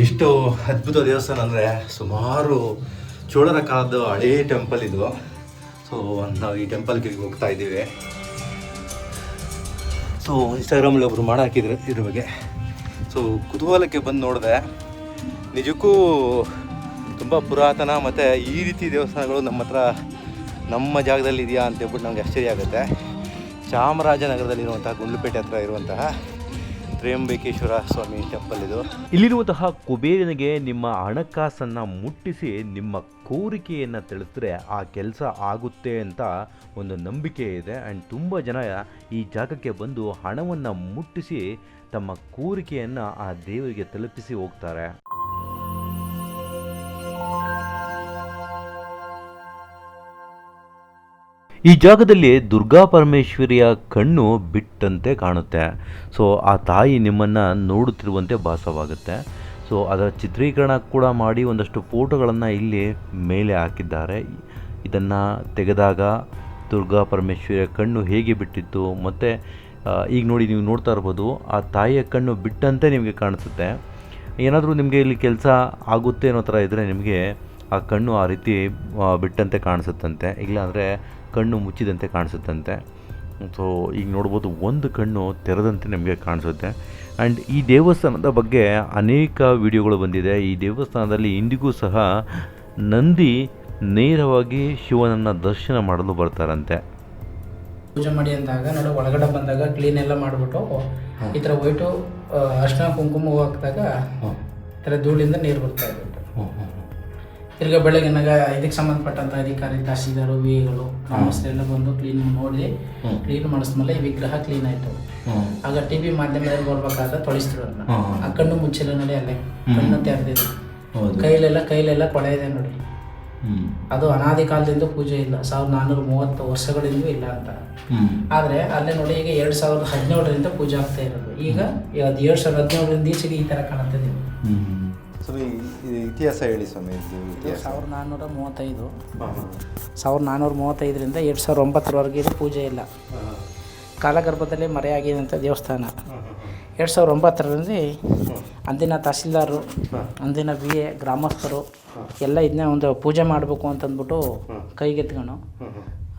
ಎಷ್ಟು ಅದ್ಭುತ ದೇವಸ್ಥಾನ ಅಂದರೆ ಸುಮಾರು ಚೋಳರ ಕಾಲದ ಹಳೇ ಟೆಂಪಲ್ ಇದು. ಸೊ ನಾವು ಈ ಟೆಂಪಲ್ಗೆ ಹೋಗ್ತಾ ಇದ್ದೀವಿ. ಸೊ ಇನ್ಸ್ಟಾಗ್ರಾಮಲ್ಲಿ ಒಬ್ಬರು ಮಾಡಿ ಹಾಕಿದ್ರು ಇದ್ರ ಬಗ್ಗೆ. ಸೊ ಕುತೂಹಲಕ್ಕೆ ಬಂದು ನೋಡಿದೆ, ನಿಜಕ್ಕೂ ತುಂಬ ಪುರಾತನ ಮತ್ತು ಈ ರೀತಿ ದೇವಸ್ಥಾನಗಳು ನಮ್ಮ ಹತ್ರ ನಮ್ಮ ಜಾಗದಲ್ಲಿ ಇದೆಯಾ ಅಂತ ಹೇಳ್ಬಿಟ್ಟು ನಮಗೆ ಆಶ್ಚರ್ಯ ಆಗುತ್ತೆ. ಚಾಮರಾಜನಗರದಲ್ಲಿರುವಂತಹ ಗುಂಡ್ಲುಪೇಟೆ ಹತ್ರ ಇರುವಂತಹ ತ್ರ್ಯಂಬಕೇಶ್ವರ ಸ್ವಾಮಿ ಟೆಂಪಲ್ ಇದು. ಇಲ್ಲಿರುವಂತಹ ಕುಬೇರನಿಗೆ ನಿಮ್ಮ ಹಣಕಾಸನ್ನು ಮುಟ್ಟಿಸಿ ನಿಮ್ಮ ಕೋರಿಕೆಯನ್ನು ತಿಳಿಸಿದ್ರೆ ಆ ಕೆಲಸ ಆಗುತ್ತೆ ಅಂತ ಒಂದು ನಂಬಿಕೆ ಇದೆ. ಆ್ಯಂಡ್ ತುಂಬ ಜನ ಈ ಜಾಗಕ್ಕೆ ಬಂದು ಹಣವನ್ನು ಮುಟ್ಟಿಸಿ ತಮ್ಮ ಕೋರಿಕೆಯನ್ನು ಆ ದೇವರಿಗೆ ತಲುಪಿಸಿ ಹೋಗ್ತಾರೆ. ಈ ಜಾಗದಲ್ಲಿ ದುರ್ಗಾ ಪರಮೇಶ್ವರಿಯ ಕಣ್ಣು ಬಿಟ್ಟಂತೆ ಕಾಣುತ್ತೆ. ಸೊ ಆ ತಾಯಿ ನಿಮ್ಮನ್ನು ನೋಡುತ್ತಿರುವಂತೆ ಭಾಸವಾಗುತ್ತೆ. ಸೊ ಅದರ ಚಿತ್ರೀಕರಣ ಕೂಡ ಮಾಡಿ ಒಂದಷ್ಟು ಫೋಟೋಗಳನ್ನು ಇಲ್ಲಿ ಮೇಲೆ ಹಾಕಿದ್ದಾರೆ. ಇದನ್ನು ತೆಗೆದಾಗ ದುರ್ಗಾ ಪರಮೇಶ್ವರಿಯ ಕಣ್ಣು ಹೇಗೆ ಬಿಟ್ಟಿತ್ತು ಮತ್ತು ಈಗ ನೋಡಿ ನೀವು ನೋಡ್ತಾ ಇರ್ಬೋದು, ಆ ತಾಯಿಯ ಕಣ್ಣು ಬಿಟ್ಟಂತೆ ನಿಮಗೆ ಕಾಣಿಸುತ್ತೆ. ಏನಾದರೂ ನಿಮಗೆ ಇಲ್ಲಿ ಕೆಲಸ ಆಗುತ್ತೆ ಅನ್ನೋ ಥರ ಇದ್ದರೆ ನಿಮಗೆ ಆ ಕಣ್ಣು ಆ ರೀತಿ ಬಿಟ್ಟಂತೆ ಕಾಣಿಸುತ್ತಂತೆ. ಇಲ್ಲಾಂದರೆ ಕಣ್ಣು ಮುಚ್ಚಿದಂತೆ ಕಾಣಿಸುತ್ತಂತೆ. ಸೊ ಈಗ ನೋಡ್ಬೋದು ಒಂದು ಕಣ್ಣು ತೆರೆದಂತೆ ನಮಗೆ ಕಾಣಿಸುತ್ತೆ. ಆ್ಯಂಡ್ ಈ ದೇವಸ್ಥಾನದ ಬಗ್ಗೆ ಅನೇಕ ವಿಡಿಯೋಗಳು ಬಂದಿದೆ. ಈ ದೇವಸ್ಥಾನದಲ್ಲಿ ಇಂದಿಗೂ ಸಹ ನಂದಿ ನೇರವಾಗಿ ಶಿವನನ್ನು ದರ್ಶನ ಮಾಡಲು ಬರ್ತಾರಂತೆ. ಪೂಜೆ ಮಾಡಿ ಅಂದಾಗ ನೋಡು ಒಳಗಡೆ ಬಂದಾಗ ಕ್ಲೀನ್ ಎಲ್ಲ ಮಾಡಿಬಿಟ್ಟು ಈ ಥರ ವೈಟು ಅರ್ಶಿನ ಕುಂಕುಮ ಹಾಕಿದಾಗ ಈ ಥರ ಧೂಳಿಂದ ನೀರು ಬರ್ತಾ ಇತ್ತು ತಿರ್ಗಾ ಬೆಳಗ್ಗೆನಾಗ ಇದಕ್ಕೆ ಸಂಬಂಧಪಟ್ಟಂತ ಅಧಿಕಾರಿ ತಹಸೀಲ್ದಾರು ವಿಗಳು ಎಲ್ಲ ಬಂದು ಕ್ಲೀನ್ ನೋಡಿ ಕ್ಲೀನ್ ಮಾಡಿಸ್ಮೇಲೆ ಈ ವಿಗ್ರಹ ಕ್ಲೀನ್ ಆಯ್ತು. ಆಗ ಟಿ ವಿ ಮಾಧ್ಯಮದಲ್ಲಿ ಬರ್ಬೇಕಾದ ತೊಳಿಸ್ತಿರು ಅದನ್ನ. ಆ ಕಣ್ಣು ಮುಚ್ಚಿಲ್ಲ ನೋಡಿ ಅಲ್ಲೇ ಕಣ್ಣು ತೆರೆದಿದೆ. ಕೈಲೆಲ್ಲ ಕೈಲೆಲ್ಲ ಕೊಳೆ ಇದೆ ನೋಡಿ. ಅದು ಅನಾದಿ ಕಾಲದಿಂದ ಪೂಜೆ ಇಲ್ಲ. ಸಾವಿರದ ನಾನ್ನೂರ ಮೂವತ್ತು ವರ್ಷಗಳಿಂದ ಇಲ್ಲ ಅಂತ. ಆದ್ರೆ ಅಲ್ಲೇ ನೋಡಿ ಈಗ ಎರಡ್ ಸಾವಿರದ ಹದಿನೇಳರಿಂದ ಪೂಜೆ ಆಗ್ತಾ ಇರೋದು. ಈಗ ಅದು ಎರಡು ಸಾವಿರದ ಹದಿನೇಳರಿಂದ ಈಚೆಗೆ ಈ ತರ ಕಾಣುತ್ತೆ ನೀವು ಇತಿಹಾಸ ಹೇಳಿ ಸ್ವಾಮಿ ಇದು ಇತಿಹಾಸ. ಸಾವಿರದ ನಾನ್ನೂರ ಮೂವತ್ತೈದು. ಸಾವಿರದ ನಾನ್ನೂರ ಮೂವತ್ತೈದರಿಂದ ಎರಡು ಸಾವಿರದ ಒಂಬತ್ತರವರೆಗೆ ಇದು ಪೂಜೆ ಇಲ್ಲ. ಕಾಲಗರ್ಭದಲ್ಲಿ ಮರೆಯಾಗಿದಂಥ ದೇವಸ್ಥಾನ. ಎರಡು ಸಾವಿರದ ಒಂಬತ್ತರಲ್ಲಿ ಅಂದಿನ ತಹಸೀಲ್ದಾರರು ಅಂದಿನ ಬಿ ಎ ಗ್ರಾಮಸ್ಥರು ಎಲ್ಲ ಇದನ್ನೇ ಒಂದು ಪೂಜೆ ಮಾಡಬೇಕು ಅಂತಂದ್ಬಿಟ್ಟು ಕೈಗೆತ್ಕೊಂಡು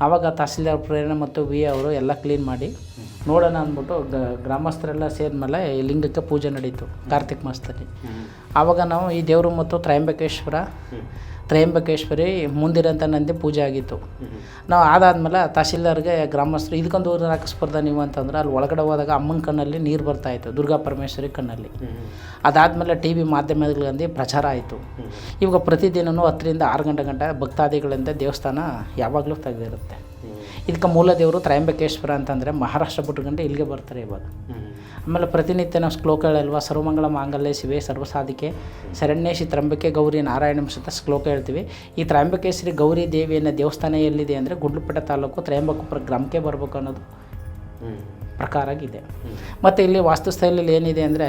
ಆವಾಗ ತಹಸೀಲ್ದಾರ್ ಪ್ರೇರಣೆ ಮತ್ತು ವಿ ಎ ಅವರು ಎಲ್ಲ ಕ್ಲೀನ್ ಮಾಡಿ ನೋಡೋಣ ಅಂದ್ಬಿಟ್ಟು ಗ- ಗ್ರಾಮಸ್ಥರೆಲ್ಲ ಸೇರಿದ್ಮೇಲೆ ಈ ಲಿಂಗಕ್ಕೆ ಪೂಜೆ ನಡೀತು ಕಾರ್ತಿಕ ಮಾಸದಲ್ಲಿ. ಆವಾಗ ನಾವು ಈ ದೇವರು ಮತ್ತು ತ್ರಯಂಬಕೇಶ್ವರ ತ್ರಯಂಬಕೇಶ್ವರಿ ಮುಂದಿರೋಂಥ ನಂದಿ ಪೂಜೆ ಆಗಿತ್ತು. ನಾವು ಅದಾದ್ಮೇಲೆ ತಹಶೀಲ್ದಾರ್ಗೆ ಗ್ರಾಮಸ್ಥರು ಇದಕ್ಕೊಂದು ಊರು ಹಾಕಿಸ್ಬಾರ್ದ ನೀವು ಅಂತಂದ್ರೆ ಅಲ್ಲಿ ಒಳಗಡೆ ಹೋದಾಗ ಅಮ್ಮನ ಕಣ್ಣಲ್ಲಿ ನೀರು ಬರ್ತಾಯಿತ್ತು ದುರ್ಗಾ ಪರಮೇಶ್ವರಿ ಕಣ್ಣಲ್ಲಿ. ಅದಾದಮೇಲೆ ಟಿ ವಿ ಮಾಧ್ಯಮಗಳಲ್ಲಿ ಪ್ರಚಾರ ಆಯಿತು. ಇವಾಗ ಪ್ರತಿದಿನವೂ ಹತ್ತರಿಂದ ಆರು ಗಂಟೆ ಗಂಟೆ ಭಕ್ತಾದಿಗಳಿಂದ ದೇವಸ್ಥಾನ ಯಾವಾಗಲೂ ತೆಗೆದಿರುತ್ತೆ. ಇದಕ್ಕೆ ಮೂಲ ದೇವರು ತ್ರಯಂಬಕೇಶ್ವರ ಅಂತಂದರೆ ಮಹಾರಾಷ್ಟ್ರ ಬಿಟ್ಟುಕೊಂಡು ಇಲ್ಲಿಗೆ ಬರ್ತಾರೆ ಇವಾಗ. ಆಮೇಲೆ ಪ್ರತಿನಿತ್ಯ ನಾವು ಶ್ಲೋಕಗಳಲ್ವ? ಸರ್ವಮಂಗಳ ಮಾಂಗಲ್ಯ, ಶಿವೆ ಸರ್ವಸಾಧಿಕೆ, ಶರಣ್ಯೇಶಿ ತ್ರಂಬಕೆ ಗೌರಿ ನಾರಾಯಣ ಸತ ಶ್ಲೋಕ ಹೇಳ್ತೀವಿ. ಈ ತ್ರ್ಯಂಬಕೇಶ್ವರಿ ಗೌರಿ ದೇವಿಯನ್ನು ದೇವಸ್ಥಾನ ಎಲ್ಲಿದೆ ಅಂದರೆ ಗುಂಡ್ಲುಪೇಟೆ ತಾಲೂಕು ತ್ರಯಂಬಕಪುರ ಗ್ರಾಮಕ್ಕೆ ಬರಬೇಕು ಅನ್ನೋದು. ಪ್ರಕಾರ ಇದೆ ಮತ್ತು ಇಲ್ಲಿ ವಾಸ್ತುಶೈಲಿಯಲ್ಲಿ ಏನಿದೆ ಅಂದರೆ,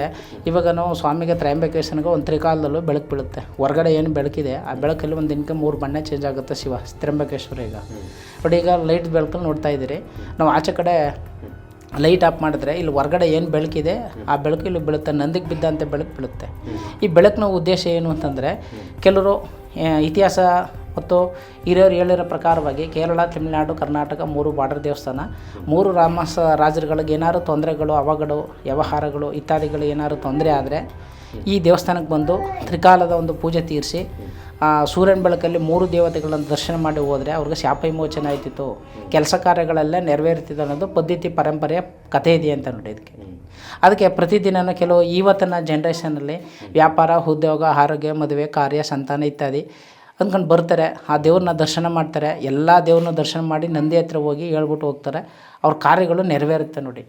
ಇವಾಗ ನಾವು ಸ್ವಾಮಿಗೆ ತ್ರಯಂಬಕೇಶನ್ಗೆ ಒಂದು ತ್ರಿಕಾಲದಲ್ಲೂ ಬೆಳಕು ಬೀಳುತ್ತೆ. ಹೊರಗಡೆ ಏನು ಬೆಳಕಿದೆ, ಆ ಬೆಳಕಲ್ಲಿ ಒಂದು ದಿನಕ್ಕೆ ಮೂರು ಬಣ್ಣ ಚೇಂಜ್ ಆಗುತ್ತೆ ಶಿವ, ತ್ರ್ಯಂಬಕೇಶ್ವರ ಈಗ. ನೋಡಿ ಈಗ ಲೈಟ್ ಬೆಳಕಲ್ಲಿ ನೋಡ್ತಾ ಇದ್ದೀರಿ, ನಾವು ಆಚೆ ಕಡೆ ಲೈಟ್ ಆಫ್ ಮಾಡಿದ್ರೆ ಇಲ್ಲಿ ಹೊರಗಡೆ ಏನು ಬೆಳಕಿದೆ, ಆ ಬೆಳಕು ಇಲ್ಲಿ ಬೀಳುತ್ತೆ, ನಂದಿಗೆ ಬಿದ್ದಂತೆ ಬೆಳಕು ಬೀಳುತ್ತೆ. ಈ ಬೆಳಕಿನ ಉದ್ದೇಶ ಏನು ಅಂತಂದರೆ, ಕೆಲವರು ಇತಿಹಾಸ ಮತ್ತು ಹಿರಿಯರು ಹೇಳಿರೋ ಪ್ರಕಾರವಾಗಿ ಕೇರಳ, ತಮಿಳುನಾಡು, ಕರ್ನಾಟಕ ಮೂರು ಬಾರ್ಡರ್ ದೇವಸ್ಥಾನ. ಮೂರು ರಾಮಸ ರಾಜರುಗಳಿಗೆ ಏನಾದ್ರು ತೊಂದರೆಗಳು, ಅವಘಡು, ವ್ಯವಹಾರಗಳು ಇತ್ಯಾದಿಗಳು ಏನಾದ್ರು ತೊಂದರೆ ಆದರೆ ಈ ದೇವಸ್ಥಾನಕ್ಕೆ ಬಂದು ತ್ರಿಕಾಲದ ಒಂದು ಪೂಜೆ ತೀರಿಸಿ ಸೂರ್ಯನ ಬೆಳಕಲ್ಲಿ ಮೂರು ದೇವತೆಗಳನ್ನು ದರ್ಶನ ಮಾಡಿ ಹೋದರೆ ಅವ್ರಿಗೆ ಶಾಪ ವಿಮೋಚನೆ ಆಯ್ತಿತ್ತು. ಕೆಲಸ ಕಾರ್ಯಗಳೆಲ್ಲ ನೆರವೇರ್ತಿದೆ ಅನ್ನೋದು ಪದ್ಧತಿ ಪರಂಪರೆಯ ಕಥೆ ಇದೆ ಅಂತ ನೋಡಿ ಇದಕ್ಕೆ. ಅದಕ್ಕೆ ಪ್ರತಿದಿನ ಕೆಲವು ಇವತ್ತಿನ ಜನ್ರೇಷನಲ್ಲಿ ವ್ಯಾಪಾರ, ಉದ್ಯೋಗ, ಆರೋಗ್ಯ, ಮದುವೆ, ಕಾರ್ಯ, ಸಂತಾನ ಇತ್ಯಾದಿ ಅಂದ್ಕೊಂಡು ಬರ್ತಾರೆ ಆ ದೇವ್ರನ್ನ ದರ್ಶನ ಮಾಡ್ತಾರೆ ಎಲ್ಲ ದೇವ್ರನ್ನ ದರ್ಶನ ಮಾಡಿ ನಂದಿ ಹತ್ರ ಹೋಗಿ ಹೇಳ್ಬಿಟ್ಟು ಹೋಗ್ತಾರೆ. ಅವ್ರ ಕಾರ್ಯಗಳು ನೆರವೇರುತ್ತೆ ನೋಡಿ.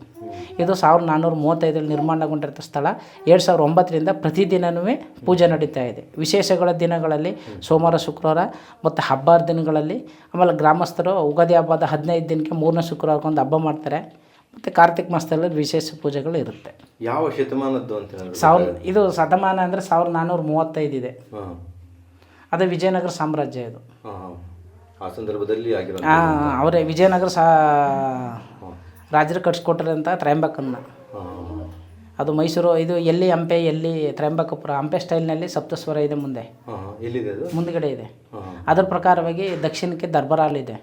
ಇದು ಸಾವಿರದ ನಾನ್ನೂರ ಮೂವತ್ತೈದರಲ್ಲಿ ನಿರ್ಮಾಣಗೊಂಡಿರೋ ಸ್ಥಳ. ಎರಡು ಸಾವಿರದ ಒಂಬತ್ತರಿಂದ ಪ್ರತಿದಿನವೂ ಪೂಜೆ ನಡೀತಾ ಇದೆ. ವಿಶೇಷಗಳ ದಿನಗಳಲ್ಲಿ ಸೋಮವಾರ ಶುಕ್ರವಾರ ಮತ್ತು ಹಬ್ಬದ ದಿನಗಳಲ್ಲಿ. ಆಮೇಲೆ ಗ್ರಾಮಸ್ಥರು ಉಗಾದಿ ಹಬ್ಬದ ಹದಿನೈದು ದಿನಕ್ಕೆ ಮೂರನೇ ಶುಕ್ರವಾರಕ್ಕೊಂದು ಹಬ್ಬ ಮಾಡ್ತಾರೆ. ಮತ್ತು ಕಾರ್ತಿಕ ಮಾಸದಲ್ಲಿ ವಿಶೇಷ ಪೂಜೆಗಳು ಇರುತ್ತೆ. ಯಾವ ಶತಮಾನದ್ದು ಅಂತ ಸಾವಿರ ಇದು ಶತಮಾನ ಅಂದರೆ ಸಾವಿರದ ನಾನ್ನೂರ ಮೂವತ್ತೈದು ಇದೆ. ಅದೇ ವಿಜಯನಗರ ಸಾಮ್ರಾಜ್ಯ ಇದು. ಆ ಸಂದರ್ಭದಲ್ಲಿ ಅವರೇ ವಿಜಯನಗರ ಸಾ ರಾಜರು ಕಟ್ಸ್ಕೊಟ್ರೆ ಅಂತ ತ್ರಯಂಬಕನ್ನ ಅದು ಮೈಸೂರು ಇದು ಎಲ್ಲಿ ಹಂಪೆ ಎಲ್ಲಿ ತ್ರಯಂಬಕಪುರ ಹಂಪೆ ಸ್ಟೈಲ್ನಲ್ಲಿ ಸಪ್ತಸ್ವರ ಇದೆ ಮುಂದೆ. ಮುಂದ್ಗಡೆ ಇದೆ. ಅದರ ಪ್ರಕಾರವಾಗಿ ದಕ್ಷಿಣಕ್ಕೆ ದರ್ಬಾರ್ ಇದೆ.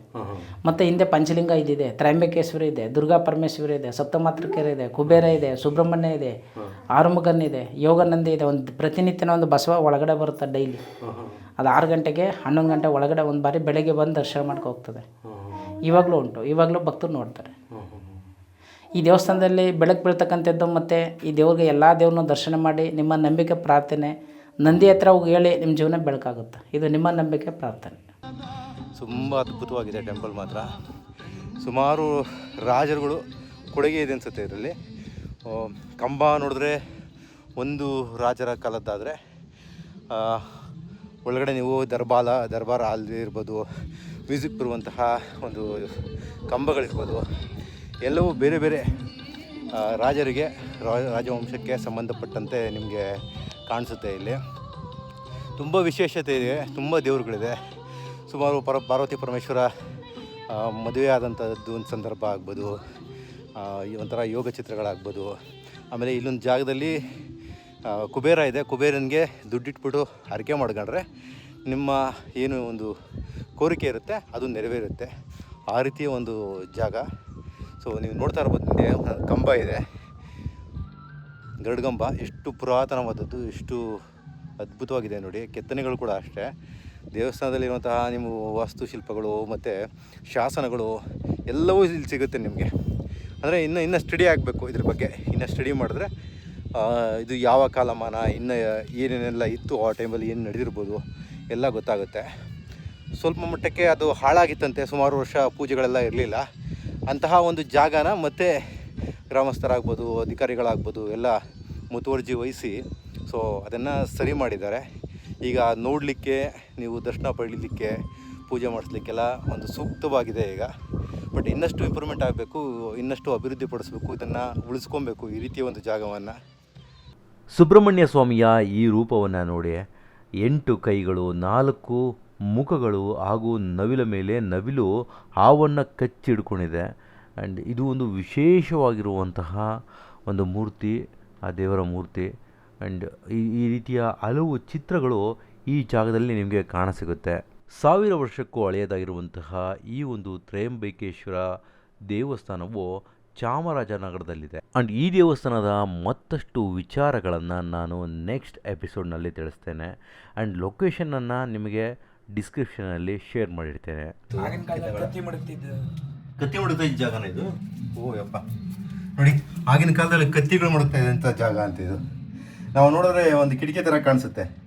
ಮತ್ತು ಹಿಂದೆ ಪಂಚಲಿಂಗ ಇದಿದೆ ತ್ರಯಂಬಕೇಶ್ವರಿ ಇದೆ ದುರ್ಗಾ ಪರಮೇಶ್ವರಿ ಇದೆ ಸಪ್ತಮಾತೃಕೆರೆ ಇದೆ ಕುಬೇರ ಇದೆ ಸುಬ್ರಹ್ಮಣ್ಯ ಇದೆ ಆರುಮುಗನ್ ಇದೆ ಯೋಗಾನಂದಿ ಇದೆ ಒಂದು ಪ್ರತಿನಿತ್ಯನ ಒಂದು ಬಸವ ಒಳಗಡೆ ಬರುತ್ತೆ ಡೈಲಿ. ಅದು ಆರು ಗಂಟೆಗೆ ಹನ್ನೊಂದು ಗಂಟೆ ಒಳಗಡೆ ಒಂದು ಬಾರಿ ಬೆಳಗ್ಗೆ ಬಂದು ದರ್ಶನ ಮಾಡ್ಕೊ ಹೋಗ್ತದೆ. ಇವಾಗಲೂ ಉಂಟು ಇವಾಗಲೂ ಭಕ್ತರು ನೋಡ್ತಾರೆ. ಈ ದೇವಸ್ಥಾನದಲ್ಲಿ ಬೆಳಕು ಬೀಳ್ತಕ್ಕಂಥದ್ದು ಮತ್ತು ಈ ದೇವ್ರಿಗೆ ಎಲ್ಲ ದೇವ್ರನ್ನೂ ದರ್ಶನ ಮಾಡಿ ನಿಮ್ಮ ನಂಬಿಕೆ ಪ್ರಾರ್ಥನೆ ನಂದಿ ಹತ್ರ ಹೋಗಿ ಹೇಳಿ ನಿಮ್ಮ ಜೀವನ ಬೆಳಕಾಗುತ್ತೆ. ಇದು ನಿಮ್ಮ ನಂಬಿಕೆ, ಪ್ರಾರ್ಥನೆ. ತುಂಬ ಅದ್ಭುತವಾಗಿದೆ ಟೆಂಪಲ್ ಮಾತ್ರ. ಸುಮಾರು ರಾಜರುಗಳು ಕೊಡುಗೆ ಇದೆ ಅನಿಸುತ್ತೆ ಇದರಲ್ಲಿ. ಕಂಬ ನೋಡಿದ್ರೆ ಒಂದು ರಾಜರ ಕಾಲದ್ದಾದರೆ ಒಳಗಡೆ ನೀವು ದರ್ಬಾಲ, ದರ್ಬಾರ ಅಲ್ಲಿ ಇರ್ಬೋದು, ಮ್ಯೂಸಿಕ್ ಬರುವಂತಹ ಒಂದು ಕಂಬಗಳಿರ್ಬೋದು, ಎಲ್ಲವೂ ಬೇರೆ ಬೇರೆ ರಾಜರಿಗೆ ರಾಜವಂಶಕ್ಕೆ ಸಂಬಂಧಪಟ್ಟಂತೆ ನಿಮಗೆ ಕಾಣಿಸುತ್ತೆ ಇಲ್ಲಿ. ತುಂಬ ವಿಶೇಷತೆ ಇದೆ, ತುಂಬ ದೇವರುಗಳಿದೆ. ಸುಮಾರು ಪರ, ಪಾರ್ವತಿ ಪರಮೇಶ್ವರ ಮದುವೆ ಆದಂಥದ್ದು ಒಂದು ಸಂದರ್ಭ ಆಗ್ಬೋದು ಈ ಒಂಥರ ಯೋಗ ಚಿತ್ರಗಳಾಗ್ಬೋದು. ಆಮೇಲೆ ಇಲ್ಲೊಂದು ಜಾಗದಲ್ಲಿ ಕುಬೇರ ಇದೆ. ಕುಬೇರನಿಗೆ ದುಡ್ಡಿಟ್ಬಿಟ್ಟು ಹರಕೆ ಮಾಡ್ಕೊಂಡ್ರೆ ನಿಮ್ಮ ಏನು ಒಂದು ಕೋರಿಕೆ ಇರುತ್ತೆ, ಅದು ನೆರವೇರುತ್ತೆ. ಆ ರೀತಿಯ ಒಂದು ಜಾಗ. ಸೊ ನೀವು ನೋಡ್ತಾ ಇರ್ಬೋದು ಕಂಬ ಇದೆ. ಗರುಡಗಂಬ ಎಷ್ಟು ಪುರಾತನವಾದದ್ದು, ಎಷ್ಟು ಅದ್ಭುತವಾಗಿದೆ ನೋಡಿ. ಕೆತ್ತನೆಗಳು ಕೂಡ ಅಷ್ಟೇ. ದೇವಸ್ಥಾನದಲ್ಲಿರುವಂತಹ ನಿಮ್ಮ ವಾಸ್ತುಶಿಲ್ಪಗಳು ಮತ್ತು ಶಾಸನಗಳು ಎಲ್ಲವೂ ಇಲ್ಲಿ ಸಿಗುತ್ತೆ ನಿಮಗೆ. ಅಂದರೆ ಇನ್ನು ಇನ್ನು ಸ್ಟಡಿ ಆಗಬೇಕು ಇದ್ರ ಬಗ್ಗೆ. ಇನ್ನು ಸ್ಟಡಿ ಮಾಡಿದ್ರೆ ಇದು ಯಾವ ಕಾಲಮಾನ, ಇನ್ನು ಏನೇನೆಲ್ಲ ಇತ್ತು ಆ ಟೈಮಲ್ಲಿ ಏನು ನಡೆದಿರ್ಬೋದು, ಎಲ್ಲ ಗೊತ್ತಾಗುತ್ತೆ. ಸ್ವಲ್ಪ ಮಟ್ಟಕ್ಕೆ ಅದು ಹಾಳಾಗಿತ್ತಂತೆ. ಸುಮಾರು ವರ್ಷ ಪೂಜೆಗಳೆಲ್ಲ ಇರಲಿಲ್ಲ. ಅಂತಹ ಒಂದು ಜಾಗನ ಮತ್ತೆ ಗ್ರಾಮಸ್ಥರಾಗ್ಬೋದು, ಅಧಿಕಾರಿಗಳಾಗ್ಬೋದು ಎಲ್ಲ ಮುತುವರ್ಜಿ ವಹಿಸಿ, ಸೊ ಅದನ್ನು ಸರಿ ಮಾಡಿದ್ದಾರೆ. ಈಗ ನೋಡಲಿಕ್ಕೆ, ನೀವು ದರ್ಶನ ಪಡೀಲಿಕ್ಕೆ, ಪೂಜೆ ಮಾಡಿಸ್ಲಿಕ್ಕೆಲ್ಲ ಒಂದು ಸೂಕ್ತವಾಗಿದೆ ಈಗ. ಬಟ್ ಇನ್ನಷ್ಟು ಇಂಪ್ರೂವ್ಮೆಂಟ್ ಆಗಬೇಕು, ಇನ್ನಷ್ಟು ಅಭಿವೃದ್ಧಿ ಪಡಿಸ್ಬೇಕು, ಇದನ್ನು ಉಳಿಸ್ಕೊಬೇಕು ಈ ರೀತಿಯ ಒಂದು ಜಾಗವನ್ನು. ಸುಬ್ರಹ್ಮಣ್ಯ ಸ್ವಾಮಿಯ ಈ ರೂಪವನ್ನು ನೋಡಿ, ಎಂಟು ಕೈಗಳು, ನಾಲ್ಕು ಮುಖಗಳು ಹಾಗೂ ನವಿಲ ಮೇಲೆ ನವಿಲು ಹಾವನ್ನು ಕಚ್ಚಿಡ್ಕೊಂಡಿದೆ. ಆ್ಯಂಡ್ ಇದು ಒಂದು ವಿಶೇಷವಾಗಿರುವಂತಹ ಒಂದು ಮೂರ್ತಿ, ಆ ದೇವರ ಮೂರ್ತಿ. ಆ್ಯಂಡ್ ಈ ರೀತಿಯ ಹಲವು ಚಿತ್ರಗಳು ಈ ಜಾಗದಲ್ಲಿ ನಿಮಗೆ ಕಾಣಸಿಗುತ್ತೆ. ಸಾವಿರ ವರ್ಷಕ್ಕೂ ಹಳೆಯದಾಗಿರುವಂತಹ ಈ ಒಂದು ತ್ರಯಂಬೈಕೇಶ್ವರ ದೇವಸ್ಥಾನವು ಚಾಮರಾಜನಗರದಲ್ಲಿದೆ. ಆ್ಯಂಡ್ ಈ ದೇವಸ್ಥಾನದ ಮತ್ತಷ್ಟು ವಿಚಾರಗಳನ್ನು ನಾನು ನೆಕ್ಸ್ಟ್ ಎಪಿಸೋಡ್ನಲ್ಲಿ ತಿಳಿಸ್ತೇನೆ. ಆ್ಯಂಡ್ ಲೊಕೇಶನನ್ನು ನಿಮಗೆ ಡಿಸ್ಕ್ರಿಪ್ಷನಲ್ಲಿ ಶೇರ್ ಮಾಡಿರ್ತೇನೆ. ಕತ್ತಿ ಹೊಡಿತಾ ಇದ್ದ ಜಾಗನ ಇದು? ಓ, ಯಪ್ಪ. ನೋಡಿ, ಆಗಿನ ಕಾಲದಲ್ಲಿ ಕತ್ತಿಗಳು ಮುಡುತ್ತಾ ಇದ್ದಂಥ ಜಾಗ ಅಂತ ಇದು. ನಾವು ನೋಡಿದ್ರೆ ಒಂದು ಕಿಟಕಿ ಥರ ಕಾಣಿಸುತ್ತೆ.